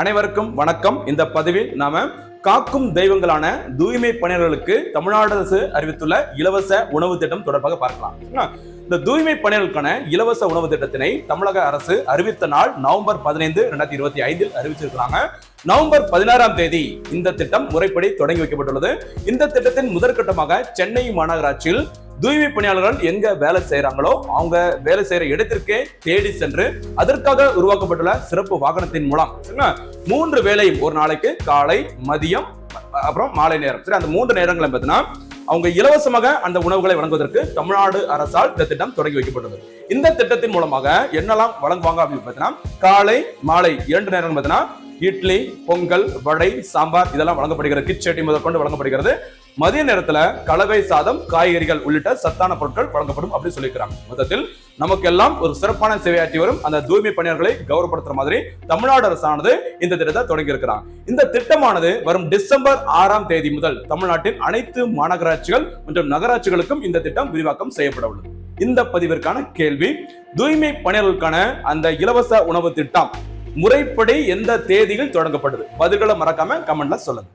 அனைவருக்கும் வணக்கம். இந்த பதிவில் நாம காக்கும் தெய்வங்களான தூய்மை பணியாளர்களுக்கு தமிழ்நாடு அரசு அறிவித்துள்ள இலவச உணவு திட்டம் தொடர்பாக பார்க்கலாம். இந்த தூய்மை பணியாளர்களுக்கான இலவச உணவு திட்டத்தினை தமிழக அரசு அறிவித்த நாள் நவம்பர் பதினைந்து ரெண்டாயிரத்தி இருபத்தி ஐந்தில் அறிவிச்சிருக்கிறாங்க. நவம்பர் பதினாறாம் தேதி இந்த திட்டம் முறைப்படி தொடங்கி வைக்கப்பட்டுள்ளது. இந்த திட்டத்தின் முதற்கட்டமாக சென்னை மாநகராட்சியில் தூய்மை பணியாளர்கள் எங்க வேலை செய்யறாங்களோ அவங்க வேலை செய்யற இடத்திற்கே தேடி சென்று அதற்காக உருவாக்கப்பட்டுள்ள சிறப்பு வாகனத்தின் மூலம். மூன்று வேலையும் ஒரு நாளைக்கு காலை மதியம் அப்புறம் மாலை நேரம். சரி அந்த மூன்று நேரங்களும் பார்த்தீங்கன்னா அவங்க இலவசமாக அந்த உணவுகளை வழங்குவதற்கு தமிழ்நாடு அரசால் இந்த திட்டம் தொடங்கி வைக்கப்பட்டது இந்த திட்டத்தின் மூலமாக என்னெல்லாம் வழங்குவாங்க அப்படின்னு பார்த்தீங்கன்னா காலை மாலை இரண்டு நேரம் பார்த்தீங்கன்னா இட்லி பொங்கல் வடை சாம்பார் இதெல்லாம் வழங்கப்படுகிறது. கிச்சடி முதற்கொண்டு வழங்கப்படுகிறது. மதிய நேரத்துல கலவை சாதம் காய்கறிகள் உள்ளிட்ட சத்தான பொருட்கள் வழங்கப்படும் அப்படின்னு சொல்லியிருக்கிறாங்க. மொத்தத்தில் நமக்கெல்லாம் ஒரு சிறப்பான சேவையாற்றி வரும். அந்த தூய்மை பணியாளர்களை கௌரவப்படுத்துற மாதிரி தமிழ்நாடு அரசானது இந்த திட்டத்தை தொடங்கி இருக்கிறாங்க இந்த திட்டமானது வரும் டிசம்பர் ஆறாம் தேதி முதல் தமிழ்நாட்டின் அனைத்து மாநகராட்சிகள் மற்றும் நகராட்சிகளுக்கும் இந்த திட்டம் விரிவாக்கம் செய்யப்பட உள்ளது. இந்த பதிவிற்கான கேள்வி தூய்மை பணியாளர்களுக்கான அந்த இலவச உணவு திட்டம் முறைப்படி எந்த தேதியில் தொடங்கப்பட்டது பதில்களை மறக்காம கமெண்ட்ல சொல்லுங்க.